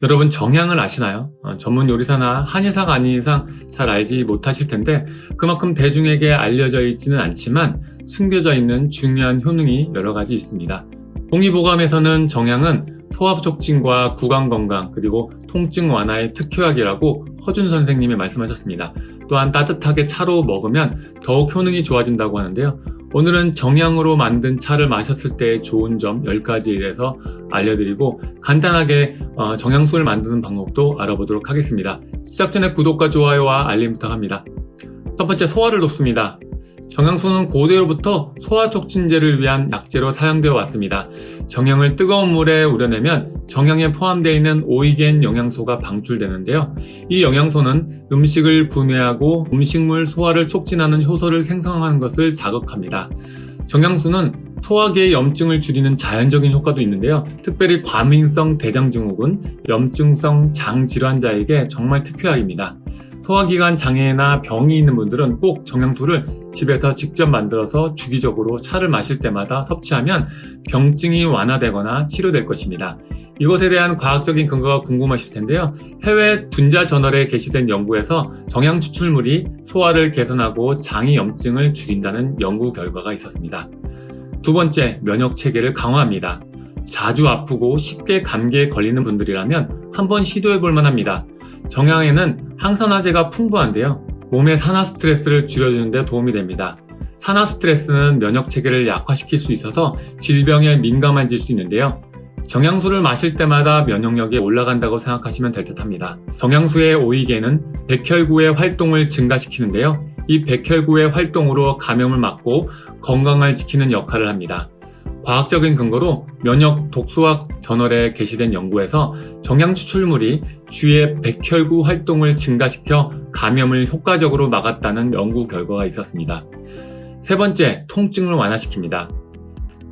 여러분 정향을 아시나요? 어, 전문 요리사나 한의사가 아닌 이상 잘 알지 못하실 텐데 그만큼 대중에게 알려져 있지는 않지만 숨겨져 있는 중요한 효능이 여러 가지 있습니다. 동의보감에서는 정향은 소화 촉진과 구강 건강 그리고 통증 완화의 특효약이라고 허준 선생님이 말씀하셨습니다. 또한 따뜻하게 차로 먹으면 더욱 효능이 좋아진다고 하는데요. 오늘은 정향으로 만든 차를 마셨을 때 좋은 점 10가지에 대해서 알려드리고 간단하게 어, 정향술을 만드는 방법도 알아보도록 하겠습니다. 시작 전에 구독과 좋아요와 알림 부탁합니다. 첫 번째 소화를 돕습니다. 정향수는 고대로부터 소화 촉진제를 위한 약재로 사용되어 왔습니다. 정향을 뜨거운 물에 우려내면 정향에 포함되어 있는 오이겐 영양소가 방출되는데요. 이 영양소는 음식을 분해하고 음식물 소화를 촉진하는 효소를 생성하는 것을 자극합니다. 정향수는 소화기의 염증을 줄이는 자연적인 효과도 있는데요. 특별히 과민성 대장증후군, 염증성 장 질환자에게 정말 특효약입니다. 소화기관 장애나 병이 있는 분들은 꼭 정향수를 집에서 직접 만들어서 주기적으로 차를 마실 때마다 섭취하면 병증이 완화되거나 치료될 것입니다. 이것에 대한 과학적인 근거가 궁금하실 텐데요. 해외 둔자 저널에 게시된 연구에서 정향 추출물이 소화를 개선하고 장이 염증을 줄인다는 연구 결과가 있었습니다. 두 번째, 면역 체계를 강화합니다. 자주 아프고 쉽게 감기에 걸리는 분들이라면 한번 시도해 볼 만합니다. 정향에는 항산화제가 풍부한데요. 몸의 산화 스트레스를 줄여주는 데 도움이 됩니다. 산화 스트레스는 면역 체계를 약화시킬 수 있어서 질병에 민감해질 수 있는데요. 정향수를 마실 때마다 면역력이 올라간다고 생각하시면 될 듯합니다. 정향수의 오이개는 백혈구의 활동을 증가시키는데요. 이 백혈구의 활동으로 감염을 막고 건강을 지키는 역할을 합니다. 과학적인 근거로 면역 독소학 저널에 게시된 연구에서 정향 추출물이 쥐의 백혈구 활동을 증가시켜 감염을 효과적으로 막았다는 연구 결과가 있었습니다. 세 번째, 통증을 완화시킵니다.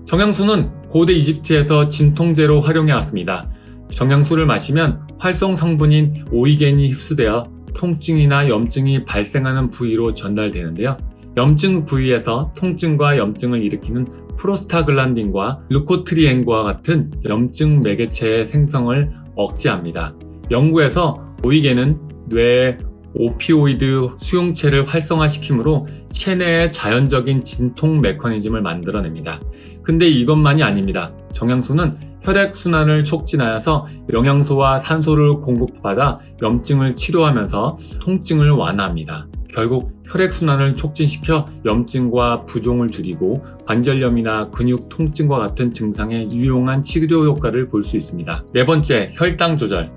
정향수는 고대 이집트에서 진통제로 활용해 왔습니다. 정향수를 마시면 활성 성분인 오이겐이 흡수되어 통증이나 염증이 발생하는 부위로 전달되는데요. 염증 부위에서 통증과 염증을 일으키는 프로스타글란딘과 루코트리엔과 같은 염증 매개체의 생성을 억제합니다. 연구에서 오이겐은 뇌의 오피오이드 수용체를 활성화시키므로 체내의 자연적인 진통 메커니즘을 만들어냅니다. 근데 이것만이 아닙니다. 정향수는 혈액순환을 촉진하여서 영양소와 산소를 공급받아 염증을 치료하면서 통증을 완화합니다. 결국 혈액순환을 촉진시켜 염증과 부종을 줄이고 관절염이나 근육 통증과 같은 증상에 유용한 치료 효과를 볼 수 있습니다. 네 번째, 혈당 조절.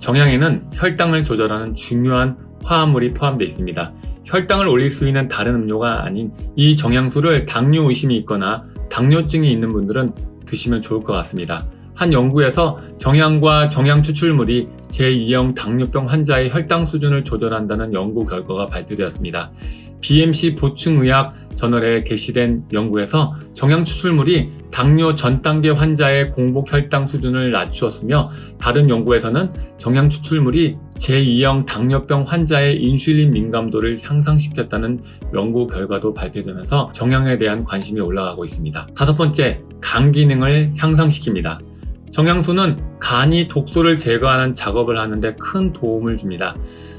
정향에는 혈당을 조절하는 중요한 화합물이 포함되어 있습니다. 혈당을 올릴 수 있는 다른 음료가 아닌 이 정향수를 당뇨 의심이 있거나 당뇨증이 있는 분들은 드시면 좋을 것 같습니다. 한 연구에서 정향과 정향 추출물이 제2형 당뇨병 환자의 혈당 수준을 조절한다는 연구 결과가 발표되었습니다. BMC 보충의학 저널에 게시된 연구에서 정향 추출물이 당뇨 전 단계 환자의 공복 혈당 수준을 낮추었으며 다른 연구에서는 정향 추출물이 제2형 당뇨병 환자의 인슐린 민감도를 향상시켰다는 연구 결과도 발표되면서 정향에 대한 관심이 올라가고 있습니다. 다섯 번째, 간 기능을 향상시킵니다. 정향수는 간이 독소를 제거하는 작업을 하는데 큰 도움을 줍니다.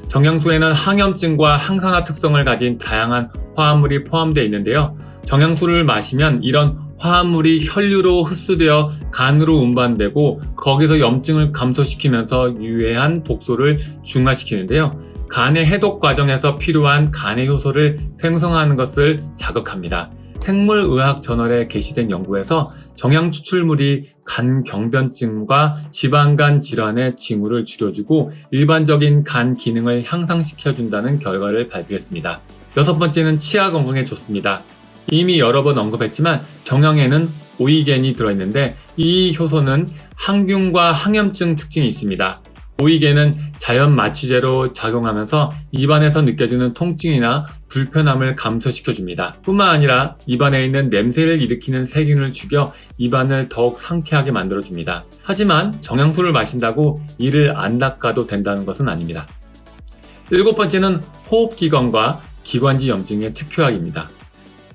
정향수에는 항염증과 항산화 특성을 가진 다양한 화합물이 포함되어 있는데요. 정향수를 마시면 이런 화합물이 혈류로 흡수되어 간으로 운반되고 거기서 염증을 감소시키면서 유해한 독소를 중화시키는데요. 간의 해독 과정에서 필요한 간의 효소를 생성하는 것을 자극합니다. 생물의학 저널에 게시된 연구에서 정향 추출물이 간 경변증과 지방간 질환의 징후를 줄여주고 일반적인 간 기능을 향상시켜준다는 결과를 발표했습니다. 여섯 번째는 치아 건강에 좋습니다. 이미 여러 번 언급했지만 정향에는 오이겐이 들어있는데 이 효소는 항균과 항염증 특징이 있습니다. 오이겐은 자연 마취제로 작용하면서 입안에서 느껴지는 통증이나 불편함을 감소시켜줍니다. 뿐만 아니라 입안에 있는 냄새를 일으키는 세균을 죽여 입안을 더욱 상쾌하게 만들어줍니다. 하지만 정향수를 마신다고 이를 안 닦아도 된다는 것은 아닙니다. 일곱 번째는 호흡기관과 기관지 염증의 특효약입니다.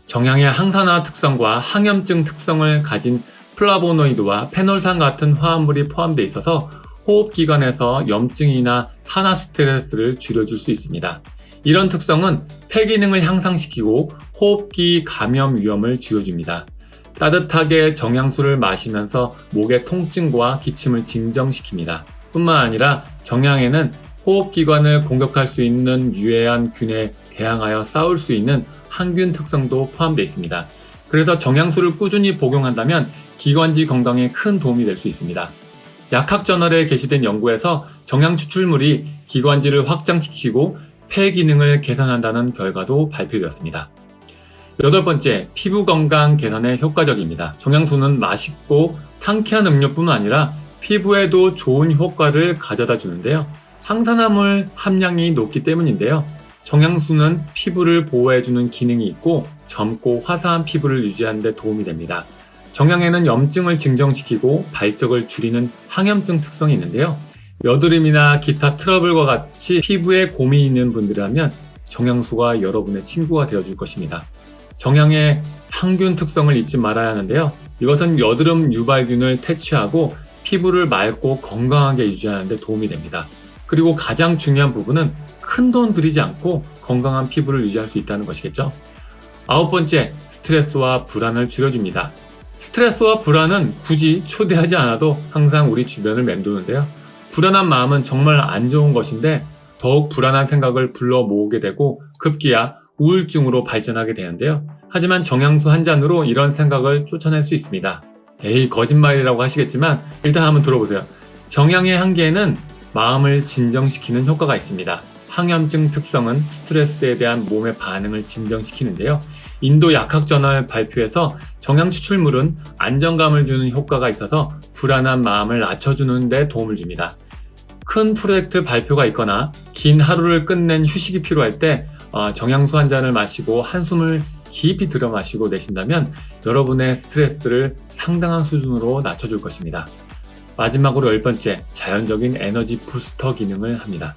정향의 항산화 특성과 항염증 특성을 가진 플라보노이드와 페놀산 같은 화합물이 포함되어 있어서 호흡기관에서 염증이나 산화 스트레스를 줄여줄 수 있습니다. 이런 특성은 폐 기능을 향상시키고 호흡기 감염 위험을 줄여줍니다. 따뜻하게 정향수를 마시면서 목의 통증과 기침을 진정시킵니다. 뿐만 아니라 정향에는 호흡기관을 공격할 수 있는 유해한 균에 대항하여 싸울 수 있는 항균 특성도 포함되어 있습니다. 그래서 정향수를 꾸준히 복용한다면 기관지 건강에 큰 도움이 될 수 있습니다. 약학 저널에 게시된 연구에서 정향 추출물이 기관지를 확장시키고 폐 기능을 개선한다는 결과도 발표되었습니다. 여덟 번째, 피부 건강 개선에 효과적입니다. 정향수는 맛있고 상쾌한 음료뿐만 아니라 피부에도 좋은 효과를 가져다 주는데요. 항산화물 함량이 높기 때문인데요. 정향수는 피부를 보호해주는 기능이 있고 젊고 화사한 피부를 유지하는 데 도움이 됩니다. 정향에는 염증을 진정시키고 발적을 줄이는 항염증 특성이 있는데요. 여드름이나 기타 트러블과 같이 피부에 고민이 있는 분들이라면 정향수가 여러분의 친구가 되어줄 것입니다. 정향의 항균 특성을 잊지 말아야 하는데요. 이것은 여드름 유발균을 퇴치하고 피부를 맑고 건강하게 유지하는 데 도움이 됩니다. 그리고 가장 중요한 부분은 큰 돈 들이지 않고 건강한 피부를 유지할 수 있다는 것이겠죠. 아홉 번째, 스트레스와 불안을 줄여줍니다. 스트레스와 불안은 굳이 초대하지 않아도 항상 우리 주변을 맴도는데요. 불안한 마음은 정말 안 좋은 것인데 더욱 불안한 생각을 불러 모으게 되고 급기야 우울증으로 발전하게 되는데요. 하지만 정향수 한 잔으로 이런 생각을 쫓아낼 수 있습니다. 에이, 거짓말이라고 하시겠지만 일단 한번 들어보세요. 정향의 향기에는 마음을 진정시키는 효과가 있습니다. 항염증 특성은 스트레스에 대한 몸의 반응을 진정시키는데요. 인도 약학 저널 발표에서 정향 추출물은 안정감을 주는 효과가 있어서 불안한 마음을 낮춰주는 데 도움을 줍니다. 큰 프로젝트 발표가 있거나 긴 하루를 끝낸 휴식이 필요할 때 어, 정향수 한 잔을 마시고 한숨을 깊이 들어 마시고 내신다면 여러분의 스트레스를 상당한 수준으로 낮춰줄 것입니다. 마지막으로 열 번째, 자연적인 에너지 부스터 기능을 합니다.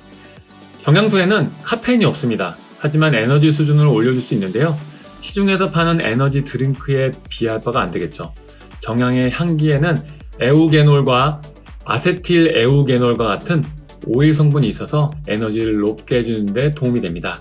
정향수에는 카페인이 없습니다. 하지만 에너지 수준을 올려줄 수 있는데요. 시중에서 파는 에너지 드링크에 비할 바가 안 되겠죠. 정향의 향기에는 에우게놀과 아세틸 에우게놀과 같은 오일 성분이 있어서 에너지를 높게 해주는데 도움이 됩니다.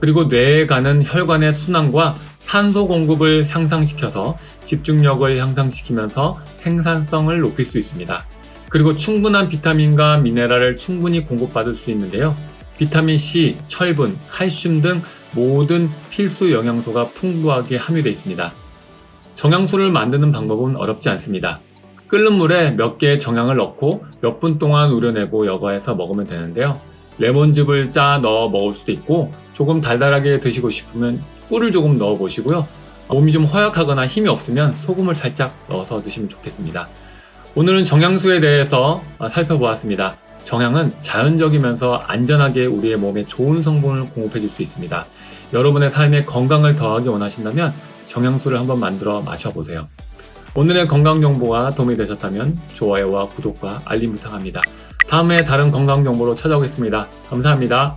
그리고 뇌에 가는 혈관의 순환과 산소 공급을 향상시켜서 집중력을 향상시키면서 생산성을 높일 수 있습니다. 그리고 충분한 비타민과 미네랄을 충분히 공급받을 수 있는데요. 비타민 C, 철분, 칼슘 등 모든 필수 영양소가 풍부하게 함유되어 있습니다. 정향수를 만드는 방법은 어렵지 않습니다. 끓는 물에 몇 개의 정향을 넣고 몇 분 동안 우려내고 여과해서 먹으면 되는데요. 레몬즙을 짜 넣어 먹을 수도 있고 조금 달달하게 드시고 싶으면 꿀을 조금 넣어 보시고요. 몸이 좀 허약하거나 힘이 없으면 소금을 살짝 넣어서 드시면 좋겠습니다. 오늘은 정향수에 대해서 살펴보았습니다. 정향은 자연적이면서 안전하게 우리의 몸에 좋은 성분을 공급해 줄 수 있습니다. 여러분의 삶에 건강을 더하기 원하신다면 정향수를 한번 만들어 마셔보세요. 오늘의 건강 정보가 도움이 되셨다면 좋아요와 구독과 알림 부탁합니다. 다음에 다른 건강 정보로 찾아오겠습니다. 감사합니다.